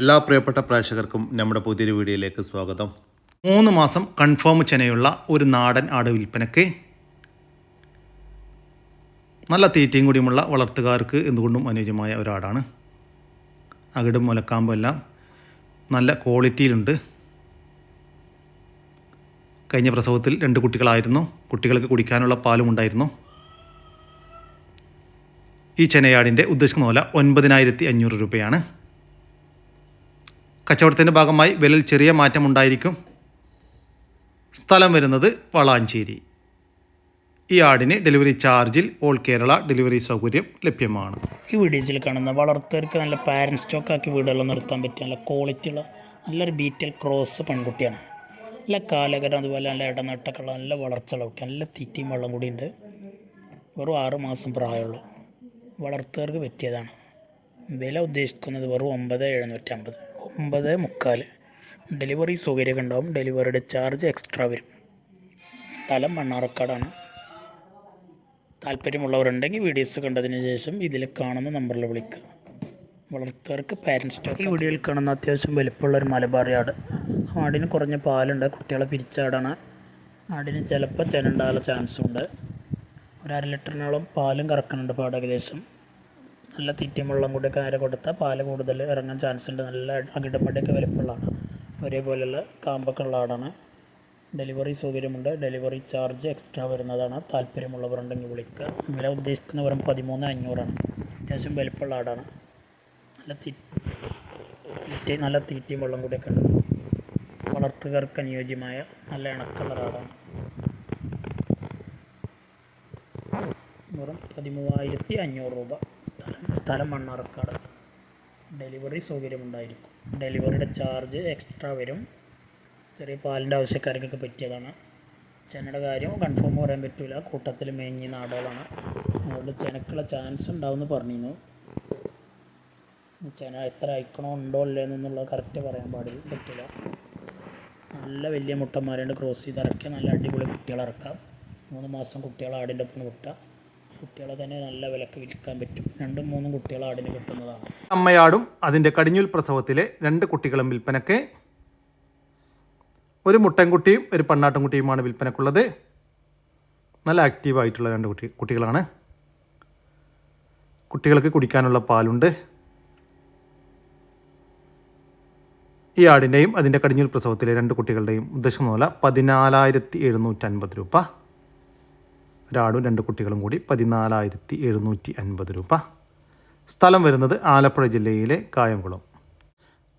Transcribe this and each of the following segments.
എല്ലാ പ്രിയപ്പെട്ട പ്രേക്ഷകർക്കും നമ്മുടെ പുതിയൊരു വീഡിയോയിലേക്ക് സ്വാഗതം. മൂന്ന് മാസം കൺഫേം ചെനയുള്ള ഒരു നാടൻ ആട് വിൽപ്പനയ്ക്ക് നല്ല തീറ്റയും കൂടിയുമുള്ള വളർത്തുകാർക്ക് എന്തുകൊണ്ടും അനുയോജ്യമായ ഒരാടാണ്. അകിടും മുലക്കാമ്പും എല്ലാം നല്ല ക്വാളിറ്റിയിലുണ്ട് കഴിഞ്ഞ പ്രസവത്തിൽ രണ്ട് കുട്ടികളായിരുന്നു. കുട്ടികൾക്ക് കുടിക്കാനുള്ള പാലും ഉണ്ടായിരുന്നു. ഈ ചെനയാടിന്റെ ഉദ്ദേശിക്കുന്ന വില ഒൻപതിനായിരത്തി അഞ്ഞൂറ് രൂപയാണ്. കച്ചവടത്തിന്റെ ഭാഗമായി വിലയിൽ ചെറിയ മാറ്റം ഉണ്ടായിരിക്കും. സ്ഥലം വരുന്നത് വളാഞ്ചേരി. ഈ ആടിന് ഡെലിവറി ചാർജിൽ ഓൾ കേരള ഡെലിവറി സൗകര്യം ലഭ്യമാണ്. ഈ വീഡിയോസിൽ കാണുന്ന വളർത്തവർക്ക് നല്ല പാരന്റ് സ്റ്റോക്കാക്കി വീടുകളിൽ നിർത്താൻ പറ്റിയ നല്ല ക്വാളിറ്റി ഉള്ള നല്ലൊരു ബീറ്റൽ ക്രോസ് പെൺകുട്ടിയാണ്. നല്ല കാലഘട്ടം അതുപോലെ നല്ല ഇടനട്ടക്കുള്ള നല്ല വളർച്ചയുള്ള കുട്ടി. നല്ല തീറ്റയും വെള്ളം കൂടി ഉണ്ട്. വെറും ആറ് മാസം പ്രായമുള്ളൂ. വളർത്തവർക്ക് പറ്റിയതാണ്. വില ഉദ്ദേശിക്കുന്നത് വെറും ഒമ്പത് എഴുന്നൂറ്റമ്പത് ഒമ്പത് മുക്കാൽ ഡെലിവറി സൗകര്യമൊക്കെ ഉണ്ടാവും. ഡെലിവറിയുടെ ചാർജ് എക്സ്ട്രാ വരും. സ്ഥലം മണ്ണാർക്കാടാണ്. താല്പര്യമുള്ളവരുണ്ടെങ്കിൽ വീഡിയോസ് കണ്ടതിന് ശേഷം ഇതിൽ കാണുന്ന നമ്പറിൽ വിളിക്കുക. വളർത്തുകാർക്ക് പാരൻസ് ഈ വീഡിയോയിൽ കാണുന്ന അത്യാവശ്യം വലിപ്പമുള്ള ഒരു മലബാർ ആട്. ആടിന് കുറഞ്ഞ പാലുണ്ട്. കുട്ടികളെ പിരിച്ചാടാണ്. ആടിന് ചിലപ്പോൾ ചെനുണ്ടാകാനുള്ള ചാൻസ് ഉണ്ട്. ഒരു അര ലിറ്ററിനോളം പാലും കറക്കുന്നുണ്ട് പാട് ഏകദേശം. നല്ല തീറ്റയും വെള്ളം കൂടി കാര കൊടുത്താൽ പാൽ കൂടുതൽ ഇറങ്ങാൻ ചാൻസ് ഉണ്ട് നല്ല അകിടമടിയൊക്കെ വലിപ്പമുള്ള ആടാണ് ഒരേപോലെയുള്ള കാമ്പൊക്കെ ഉള്ള ആടാണ് ഡെലിവറി സൗകര്യമുണ്ട്. ഡെലിവറി ചാർജ് എക്സ്ട്രാ വരുന്നതാണ്. താല്പര്യമുള്ളവരുണ്ടെങ്കിൽ വിളിക്കുക. വില ഉദ്ദേശിക്കുന്ന വെറും പതിമൂന്ന് അഞ്ഞൂറാണ്. അത്യാവശ്യം വലിപ്പമുള്ള ആടാണ് നല്ല തീറ്റ നല്ല തീറ്റയും വെള്ളം കൂടിയൊക്കെ ഉണ്ട്. വളർത്തുകാർക്ക് അനുയോജ്യമായ നല്ല ഇണക്കുള്ള ആടാണ് വെറും പതിമൂവായിരത്തി അഞ്ഞൂറ് രൂപ. സ്ഥലം മണ്ണാർക്കാട്. ഡെലിവറി സൗകര്യമുണ്ടായിരിക്കും. ഡെലിവറിയുടെ ചാർജ് എക്സ്ട്രാ വരും. ചെറിയ പാലിന്റെ ആവശ്യക്കാർക്കൊക്കെ പറ്റിയതാണ്. ചെനയുടെ കാര്യം കൺഫേം പറയാൻ പറ്റില്ല കൂട്ടത്തിൽ മേഞ്ഞി നാടുകളാണ്. അതുകൊണ്ട് ചെനക്കുള്ള ചാൻസ് ഉണ്ടാവുമെന്ന് പറഞ്ഞിരുന്നു. ചെന എത്ര അയക്കണോ ഉണ്ടോ ഇല്ലെന്നുള്ളത് കറക്റ്റ് പറയാൻ പാടില്ല പറ്റില്ല നല്ല വലിയ മുട്ടന്മാരുണ്ട് ക്രോസ് ചെയ്ത് ഇറക്കിയ നല്ല അടിപൊളി കുട്ടികളെ ഇറക്കാം. മൂന്ന് മാസം കുട്ടികളെ ആടിന്റെ ഒപ്പം വിട്ടാൽ കുട്ടികളെ തന്നെ നല്ല വിലക്ക് വിൽക്കാൻ പറ്റും. രണ്ടും മൂന്നും കുട്ടികൾ ആടിന് കിട്ടുന്നതാണ്. അമ്മയാടും അതിന്റെ കടിഞ്ഞൂൽ പ്രസവത്തിലെ രണ്ട് കുട്ടികളും വിൽപ്പനയ്ക്ക് ഒരു മുട്ടൻകുട്ടിയും ഒരു പണ്ണാട്ടൻകുട്ടിയുമാണ് വിൽപ്പനക്കുള്ളത് നല്ല ആക്റ്റീവായിട്ടുള്ള രണ്ട് കുട്ടി കുട്ടികളാണ്. കുട്ടികൾക്ക് കുടിക്കാനുള്ള പാലുണ്ട്. ഈ ആടിന്റെയും അതിന്റെ കടിഞ്ഞൂൽ പ്രസവത്തിലെ രണ്ട് കുട്ടികളുടെയും ഉദ്ദേശം വില പതിനാലായിരത്തി എഴുന്നൂറ്റി അൻപത് രൂപ. ഒരാടും രണ്ട് കുട്ടികളും കൂടി പതിനാലായിരത്തി എഴുന്നൂറ്റി അൻപത് രൂപ. സ്ഥലം വരുന്നത് ആലപ്പുഴ ജില്ലയിലെ കായംകുളം.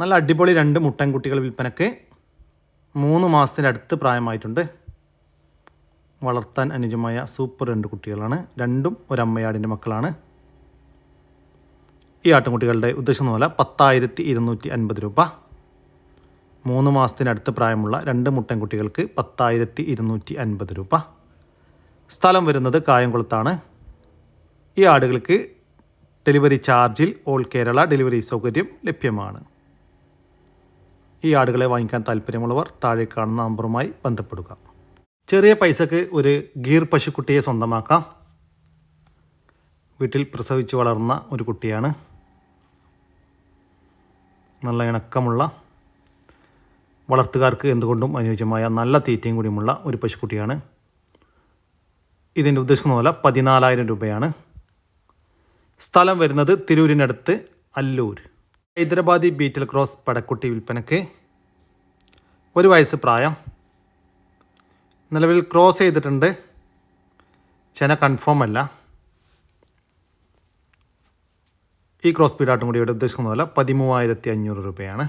നല്ല അടിപൊളി രണ്ട് മുട്ടൻകുട്ടികൾ വിൽപ്പനയ്ക്ക് മൂന്ന് മാസത്തിനടുത്ത് പ്രായമായിട്ടുണ്ട്. വളർത്താൻ അനുജമായ സൂപ്പർ രണ്ട് കുട്ടികളാണ്. രണ്ടും ഒരമ്മയാടിന്റെ മക്കളാണ്. ഈ ആട്ടുംകുട്ടികളുടെ ഉദ്ദേശം പോലെ പത്തായിരത്തി ഇരുന്നൂറ്റി അൻപത് രൂപ. മൂന്ന് മാസത്തിനടുത്ത് പ്രായമുള്ള രണ്ട് മുട്ടൻകുട്ടികൾക്ക് പത്തായിരത്തി ഇരുന്നൂറ്റി അൻപത് രൂപ. സ്ഥലം വരുന്നത് കായംകുളത്താണ്. ഈ ആടുകൾക്ക് ഡെലിവറി ചാർജിൽ ഓൾ കേരള ഡെലിവറി സൗകര്യം ലഭ്യമാണ്. ഈ ആടുകളെ വാങ്ങിക്കാൻ താല്പര്യമുള്ളവർ താഴെ കാണുന്ന നമ്പറുമായി ബന്ധപ്പെടുക. ചെറിയ പൈസക്ക് ഒരു ഗീർ പശുക്കുട്ടിയെ സ്വന്തമാക്കാം. വീട്ടിൽ പ്രസവിച്ച് വളർന്ന ഒരു കുട്ടിയാണ്. നല്ല ഇണക്കമുള്ള വളർത്തുകാർക്ക് എന്തുകൊണ്ടും അനുയോജ്യമായ നല്ല തീറ്റയും കൂടിയുമുള്ള ഒരു പശുക്കുട്ടിയാണ്. ഇതിന്റെ ഉദ്ദേശിക്കുന്ന പോലെ പതിനാലായിരം രൂപയാണ്. സ്ഥലം വരുന്നത് തിരൂരിനടുത്ത് അല്ലൂർ. ഹൈദരാബാദി ബീറ്റൽ ക്രോസ് പടക്കുട്ടി വിൽപ്പനയ്ക്ക് ഒരു വയസ്സ് പ്രായം. നിലവിൽ ക്രോസ് ചെയ്തിട്ടുണ്ട്. ചെന കൺഫേം അല്ല. ഈ ക്രോസ് പീഡാട്ടും കൂടി ഇവിടെ ഉദ്ദേശിക്കുന്ന പോലെ പതിമൂവായിരത്തി അഞ്ഞൂറ് രൂപയാണ്.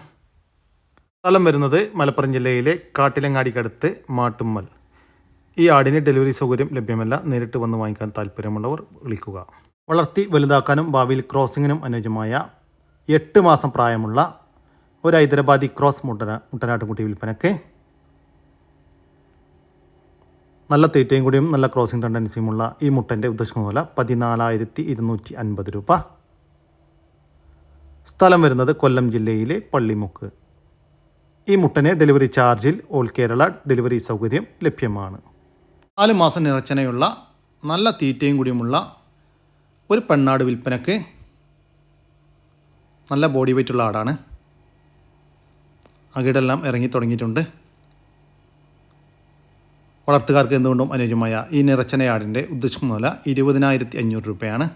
സ്ഥലം വരുന്നത് മലപ്പുറം ജില്ലയിലെ കാട്ടിലങ്ങാടിക്കടുത്ത് മാട്ടുമ്മൽ. ഈ ആടിന് ഡെലിവറി സൗകര്യം ലഭ്യമല്ല. നേരിട്ട് വന്ന് വാങ്ങിക്കാൻ താല്പര്യമുള്ളവർ വിളിക്കുക. വളർത്തി വലുതാക്കാനും ഭാവിയിൽ ക്രോസിങ്ങിനും അനുയോജ്യമായ എട്ട് മാസം പ്രായമുള്ള ഒരു ഹൈദരാബാദി ക്രോസ് മുട്ടന മുട്ടനാട്ടുംകുട്ടി വിൽപ്പനയ്ക്ക് നല്ല തീറ്റയും കൂടിയും നല്ല ക്രോസിംഗ് ടെൻഡൻസിയുമുള്ള ഈ മുട്ടന്റെ ഉദ്ദേശം വില പതിനാലായിരത്തി ഇരുന്നൂറ്റി അൻപത് രൂപ. സ്ഥലം വരുന്നത് കൊല്ലം ജില്ലയിലെ പള്ളിമുക്ക്. ഈ മുട്ടനെ ഡെലിവറി ചാർജിൽ ഓൾ കേരള ഡെലിവറി സൗകര്യം ലഭ്യമാണ്. നാല് മാസം നിറച്ചനയുള്ള നല്ല തീറ്റയും കൂടിയുമുള്ള ഒരു പെണ്ണാട് വിൽപ്പനക്ക് നല്ല ബോഡി വെയിറ്റുള്ള ആടാണ്. അകിടെല്ലാം ഇറങ്ങി തുടങ്ങിയിട്ടുണ്ട്. വളർത്തുകാർക്ക് എന്തുകൊണ്ടും അനുയോജ്യമായ ഈ നിറച്ചനയാടിന്റെ ഉദ്ദേശിക്കുന്ന വില ഇരുപതിനായിരത്തി അഞ്ഞൂറ് രൂപയാണ്.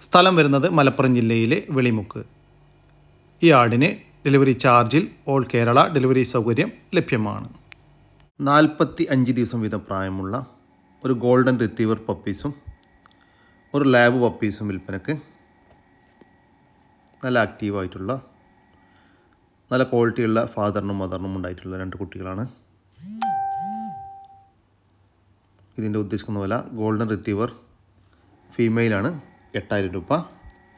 സ്ഥലം വരുന്നത് മലപ്പുറം ജില്ലയിലെ വെളിമുക്ക്. ഈ ആടിന് ഡെലിവറി ചാർജിൽ ഓൾ കേരള ഡെലിവറി സൗകര്യം ലഭ്യമാണ്. നാൽപ്പത്തി അഞ്ച് ദിവസം വീതം പ്രായമുള്ള ഒരു ഗോൾഡൻ റിട്രീവർ പപ്പീസും ഒരു ലാബ് പപ്പീസും വിൽപ്പനക്ക് നല്ല ആക്റ്റീവായിട്ടുള്ള നല്ല ക്വാളിറ്റിയുള്ള ഫാദറിനും മദറിനും ഉണ്ടായിട്ടുള്ള രണ്ട് കുട്ടികളാണ്. ഇതിന്റെ ഉദ്ദേശിക്കുന്ന വില ഗോൾഡൻ റിട്രീവർ ഫീമെയിലാണ് എട്ടായിരം രൂപ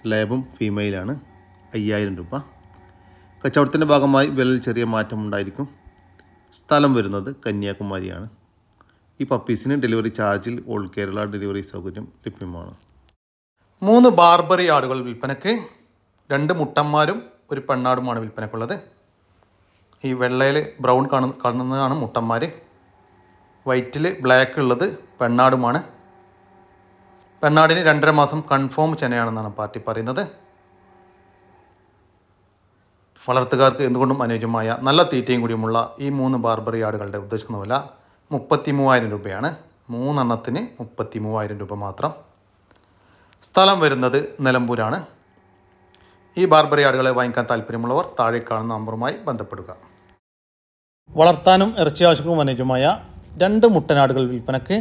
ലാബും ഫീമെയിലാണ് അയ്യായിരം രൂപ. കച്ചവടത്തിന്റെ ഭാഗമായി വിലയിൽ ചെറിയ മാറ്റം ഉണ്ടായിരിക്കും സ്ഥലം വരുന്നത് കന്യാകുമാരിയാണ്. ഈ പപ്പീസിന് ഡെലിവറി ചാർജിൽ ഓൾ കേരള ഡെലിവറി സൗകര്യം ലഭ്യമാണ്. മൂന്ന് ബാർബറി ആടുകൾ വിൽപ്പനയ്ക്ക് രണ്ട് മുട്ടന്മാരും ഒരു പെണ്ണാടുമാണ് വിൽപ്പനയ്ക്കുള്ളത്. ഈ വെള്ളയിൽ ബ്രൗൺ കാണുന്ന കാണുന്നതാണ് മുട്ടന്മാർ വൈറ്റിൽ ബ്ലാക്ക് ഉള്ളത് പെണ്ണാടുമാണ്. പെണ്ണാടിന് രണ്ടര മാസം കൺഫേം ചെനയാണെന്നാണ് പാർട്ടി പറയുന്നത്. വളർത്തുകാർക്ക് എന്തുകൊണ്ടും അനുയോജ്യമായ നല്ല തീറ്റയും കൂടിയുമുള്ള ഈ മൂന്ന് ബാർബറി ആടുകളുടെ ഉദ്ദേശിക്കുന്ന വില മുപ്പത്തി മൂവായിരം രൂപയാണ്. മൂന്നെണ്ണത്തിന് മുപ്പത്തി മൂവായിരം രൂപ മാത്രം. സ്ഥലം വരുന്നത് നിലമ്പൂരാണ്. ഈ ബാർബറി ആടുകളെ വാങ്ങിക്കാൻ താല്പര്യമുള്ളവർ താഴെ കാണുന്ന നമ്പറുമായി ബന്ധപ്പെടുക. വളർത്താനും ഇറച്ചി ആവശ്യങ്ങൾക്കും അനുയോജ്യമായ രണ്ട് മുട്ടനാടുകൾ വിൽപ്പനക്ക്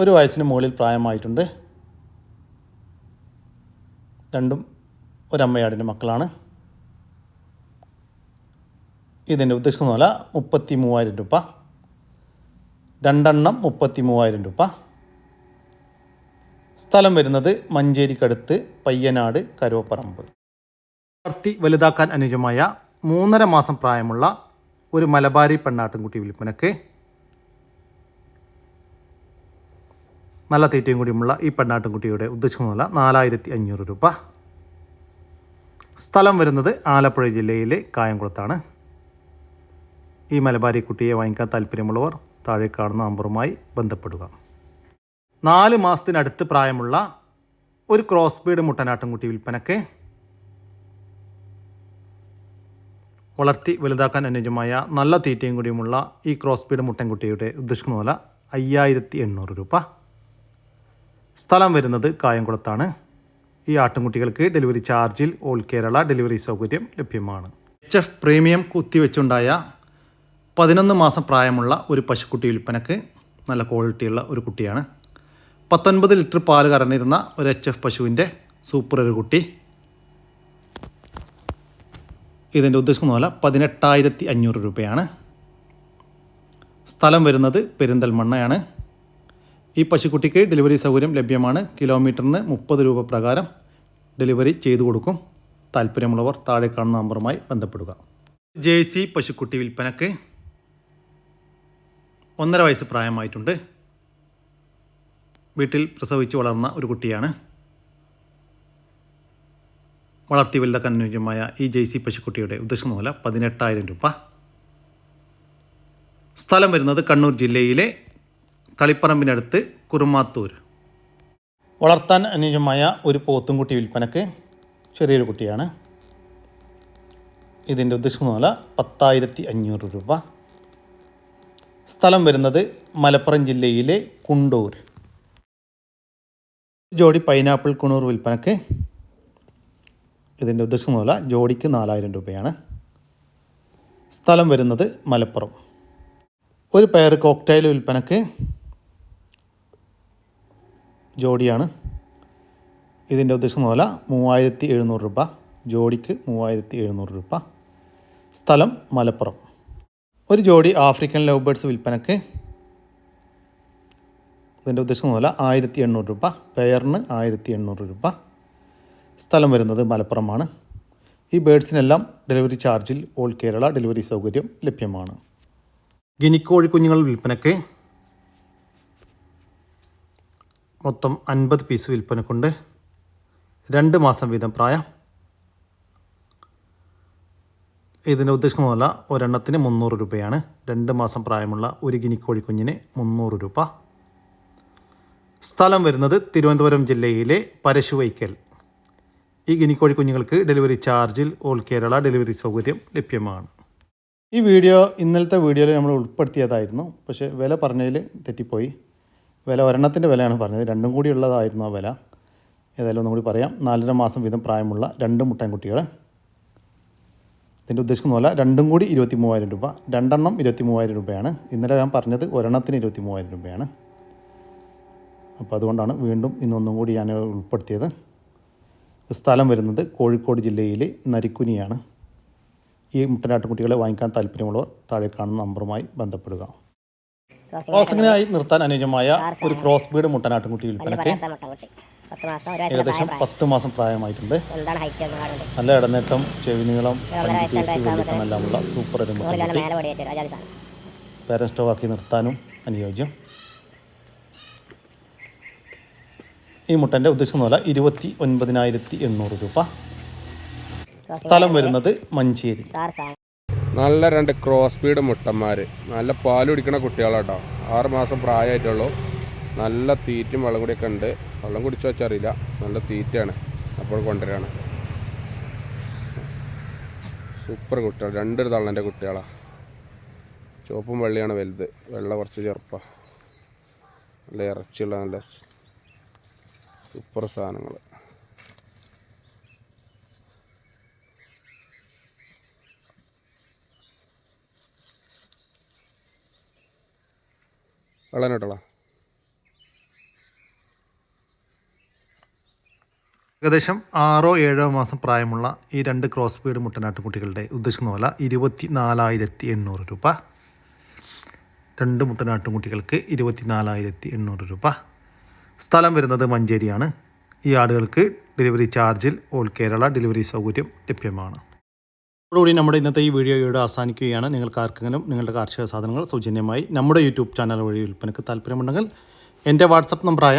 ഒരു വയസ്സിന് മുകളിൽ പ്രായമായിട്ടുണ്ട്. രണ്ടും ഒരമ്മയാടിന്റെ മക്കളാണ്. ഇതിന്റെ ഉദ്ദേശിക്കുന്ന വില മുപ്പത്തി മൂവായിരം രൂപ. രണ്ടെണ്ണം മുപ്പത്തി മൂവായിരം രൂപ. സ്ഥലം വരുന്നത് മഞ്ചേരിക്കടുത്ത് പയ്യനാട് കരുവപ്പറമ്പ്. വളർത്തി വലുതാക്കാൻ അനുയോജ്യമായ മൂന്നര മാസം പ്രായമുള്ള ഒരു മലബാരി പെണ്ണാട്ടിൻകുട്ടി വിൽപ്പനക്ക് നല്ല തീറ്റയും കൂടിയുമുള്ള ഈ പെണ്ണാട്ടിൻകുട്ടിയുടെ ഉദ്ദേശിക്കുന്ന വില നാലായിരത്തി അഞ്ഞൂറ് രൂപ. സ്ഥലം വരുന്നത് ആലപ്പുഴ ജില്ലയിലെ കായംകുളത്താണ്. ഈ മലബാരി കുട്ടിയെ വാങ്ങിക്കാൻ താല്പര്യമുള്ളവർ താഴെ കാണുന്ന നമ്പറുമായി ബന്ധപ്പെടുക. നാല് മാസത്തിനടുത്ത് പ്രായമുള്ള ഒരു ക്രോസ് ബീഡ് മുട്ടനാട്ടുംകുട്ടി വിൽപ്പനക്ക് വളർത്തി വലുതാക്കാൻ അനുയോജ്യമായ നല്ല തീറ്റയും കൂടിയുമുള്ള ഈ ക്രോസ് ബീഡ് മുട്ടൻകുട്ടിയുടെ ഉദ്ദേശിക്കുന്ന വില അയ്യായിരത്തി എണ്ണൂറ് രൂപ. സ്ഥലം വരുന്നത് കായംകുളത്താണ്. ഈ ആട്ടിൻകുട്ടികൾക്ക് ഡെലിവറി ചാർജിൽ ഓൾ കേരള ഡെലിവറി സൗകര്യം ലഭ്യമാണ്. എച്ച് എഫ് പ്രീമിയം കുത്തിവെച്ചുണ്ടായ പതിനൊന്ന് മാസം പ്രായമുള്ള ഒരു പശുക്കുട്ടി വിൽപ്പനക്ക് നല്ല ക്വാളിറ്റിയുള്ള ഒരു കുട്ടിയാണ്. പത്തൊൻപത് ലിറ്റർ പാൽ കറന്നിരുന്ന ഒരു എച്ച് എഫ് പശുവിന്റെ സൂപ്പർ ഒരു കുട്ടി. ഇതിന്റെ ഉദ്ദേശിക്കുന്ന പോലെ പതിനെട്ടായിരത്തി അഞ്ഞൂറ് രൂപയാണ്. സ്ഥലം വരുന്നത് പെരിന്തൽമണ്ണയാണ്. ഈ പശുക്കുട്ടിക്ക് ഡെലിവറി സൗകര്യം ലഭ്യമാണ്. കിലോമീറ്ററിന് മുപ്പത് രൂപ പ്രകാരം ഡെലിവറി ചെയ്തു കൊടുക്കും. താല്പര്യമുള്ളവർ താഴെ കാണുന്ന നമ്പറുമായി ബന്ധപ്പെടുക. ജെ സി പശുക്കുട്ടി വിൽപ്പനക്ക് ഒന്നര വയസ്സ് പ്രായമായിട്ടുണ്ട്. വീട്ടിൽ പ്രസവിച്ച് വളർന്ന ഒരു കുട്ടിയാണ്. വളർത്തി വലുതാക്കാൻ അനുയോജ്യമായ ഈ ജെ സി പശുക്കുട്ടിയുടെ ഉദ്ദേശം മൂല പതിനെട്ടായിരം രൂപ. സ്ഥലം വരുന്നത് കണ്ണൂർ ജില്ലയിലെ തളിപ്പറമ്പിനടുത്ത് കുറുമാത്തൂർ. വളർത്താൻ അനുയോജ്യമായ ഒരു പോത്തും കുട്ടി വിൽപ്പനക്ക് ചെറിയൊരു കുട്ടിയാണ്. ഇതിന്റെ ഉദ്ദേശം വില പത്തായിരത്തി അഞ്ഞൂറ് രൂപ. സ്ഥലം വരുന്നത് മലപ്പുറം ജില്ലയിലെ കുണ്ടൂർ. ജോഡി പൈനാപ്പിൾ കുണൂർ വിൽപ്പനക്ക് ഇതിന്റെ ഉദ്ദേശം വില ജോഡിക്ക് നാലായിരം രൂപയാണ്. സ്ഥലം വരുന്നത് മലപ്പുറം. ഒരു പെയർ കോക്ടൈൽ വിൽപ്പനക്ക് ജോഡിയാണ്. ഇതിന്റെ ഉദ്ദേശം വില മൂവായിരത്തി എഴുന്നൂറ് രൂപ. ജോഡിക്ക് മൂവായിരത്തി എഴുന്നൂറ് രൂപ. സ്ഥലം മലപ്പുറം. ഒരു ജോഡി ആഫ്രിക്കൻ ലവ് ബേർഡ്സ് വിൽപ്പനക്ക് ഇതിന്റെ ഉദ്ദേശം പോലെ ആയിരത്തി എണ്ണൂറ് രൂപ പെയറിന് ആയിരത്തി എണ്ണൂറ് രൂപ. സ്ഥലം വരുന്നത് മലപ്പുറമാണ്. ഈ ബേഡ്സിനെല്ലാം ഡെലിവറി ചാർജിൽ ഓൾ കേരള ഡെലിവറി സൗകര്യം ലഭ്യമാണ്. ഗിനിക്കോഴി കുഞ്ഞുങ്ങൾ വിൽപ്പനക്ക് മൊത്തം അൻപത് പീസ് വിൽപ്പനക്കുണ്ട്. രണ്ട് മാസം വീതം പ്രായം. ഇതിന്റെ ഉദ്ദേശിക്കുന്നതല്ല ഒരെണ്ണത്തിന് മുന്നൂറ് രൂപയാണ്. രണ്ട് മാസം പ്രായമുള്ള ഒരു ഗിനിക്കോഴി കുഞ്ഞിന് മുന്നൂറ് രൂപ. സ്ഥലം വരുന്നത് തിരുവനന്തപുരം ജില്ലയിലെ പരശുവൈക്കൽ. ഈ ഗിനിക്കോഴി കുഞ്ഞുങ്ങൾക്ക് ഡെലിവറി ചാർജിൽ ഓൾ കേരള ഡെലിവറി സൗകര്യം ലഭ്യമാണ്. ഈ വീഡിയോ ഇന്നലത്തെ വീഡിയോയിൽ നമ്മൾ ഉൾപ്പെടുത്തിയതായിരുന്നു. പക്ഷേ വില പറഞ്ഞതിൽ തെറ്റിപ്പോയി. വില ഒരെണ്ണത്തിന്റെ വിലയാണ് പറഞ്ഞത്. രണ്ടും കൂടി ഉള്ളതായിരുന്നു ആ വില. ഏതായാലും ഒന്നും കൂടി പറയാം. നാലര മാസം വീതം പ്രായമുള്ള രണ്ട് മുട്ടൻകുട്ടികൾ. ഇതിന്റെ ഉദ്ദേശിക്കുന്നതല്ല രണ്ടും കൂടി ഇരുപത്തി മൂവായിരം രൂപ രണ്ടെണ്ണം ഇരുപത്തി മൂവായിരം രൂപയാണ്. ഇന്നലെ ഞാൻ പറഞ്ഞത് ഒരെണ്ണത്തിന് ഇരുപത്തി മൂവായിരം രൂപയാണ്. അപ്പോൾ അതുകൊണ്ടാണ് വീണ്ടും ഇന്നൊന്നും കൂടി ഞാൻ ഉൾപ്പെടുത്തിയത്. സ്ഥലം വരുന്നത് കോഴിക്കോട് ജില്ലയിലെ നരിക്കുനിയാണ്. ഈ മുട്ടനാട്ടുകുട്ടികളെ വാങ്ങിക്കാൻ താല്പര്യമുള്ളവർ താഴെ കാണുന്ന നമ്പറുമായി ബന്ധപ്പെടുക. ക്രോസിങ്ങിനായി നിർത്താൻ അനുയോജ്യമായ ഒരു ക്രോസ് ബീഡ് മുട്ടനാട്ടുകുട്ടി വിൽപ്പനയ്ക്ക്. ഏകദേശം പത്ത് മാസം പ്രായമായിട്ടുണ്ട്. നല്ല ഇടനേട്ടം ചെവി നീളം സൂപ്പർ ആക്കി നിർത്താനും അനുയോജ്യം. ഈ മുട്ടന്റെ ഉദ്ദേശം പോലെ ഇരുപത്തി ഒൻപതിനായിരത്തി എണ്ണൂറ് രൂപ. സ്ഥലം വരുന്നത് മഞ്ചേരി. നല്ല രണ്ട് ക്രോസ് ബീഡ് മുട്ടന്മാർ നല്ല പാൽ കുടിക്കണ കുട്ടികളാട്ടോ. ആറ് മാസം പ്രായമായിട്ടുള്ളൂ. നല്ല തീറ്റും വെള്ളം കൂടിയൊക്കെ ഉണ്ട്. വെള്ളം കുടിച്ചോ വെച്ചറിയില്ല നല്ല തീറ്റയാണ്. അപ്പോൾ കൊണ്ടുവരികയാണ് സൂപ്പർ കുട്ടികൾ രണ്ടൊരു തള്ളന്റെ കുട്ടികളാണ് ചുവപ്പും വെള്ളയാണ് വലുത്. വെള്ള കുറച്ച് ചെറുപ്പം. നല്ല ഇറച്ചിയുള്ള നല്ല സൂപ്പർ സാധനങ്ങൾ വെള്ളം കേട്ടോളാം ഏകദേശം ആറോ ഏഴോ മാസം പ്രായമുള്ള ഈ രണ്ട് ക്രോസ് ബീഡ് മുട്ടനാട്ടുകുട്ടികളുടെ ഉദ്ദേശിക്കുന്ന വില ഇരുപത്തി നാലായിരത്തി എണ്ണൂറ് രൂപ. രണ്ട് മുട്ടനാട്ടുകുട്ടികൾക്ക് ഇരുപത്തി നാലായിരത്തി എണ്ണൂറ് രൂപ. സ്ഥലം വരുന്നത് മഞ്ചേരിയാണ്. ഈ ആടുകൾക്ക് ഡെലിവറി ചാർജിൽ ഓൾ കേരള ഡെലിവറി സൗകര്യം ലഭ്യമാണ്. അതോടുകൂടി നമ്മുടെ ഇന്നത്തെ ഈ വീഡിയോ ഇവിടെ അവസാനിക്കുകയാണ്. നിങ്ങൾക്ക് ആർക്കെങ്കിലും നിങ്ങളുടെ കാർഷിക സാധനങ്ങൾ സൗജന്യമായി നമ്മുടെ യൂട്യൂബ് ചാനൽ വഴി വിൽപ്പനയ്ക്ക് താല്പര്യമുണ്ടെങ്കിൽ എന്റെ വാട്സപ്പ് നമ്പറായ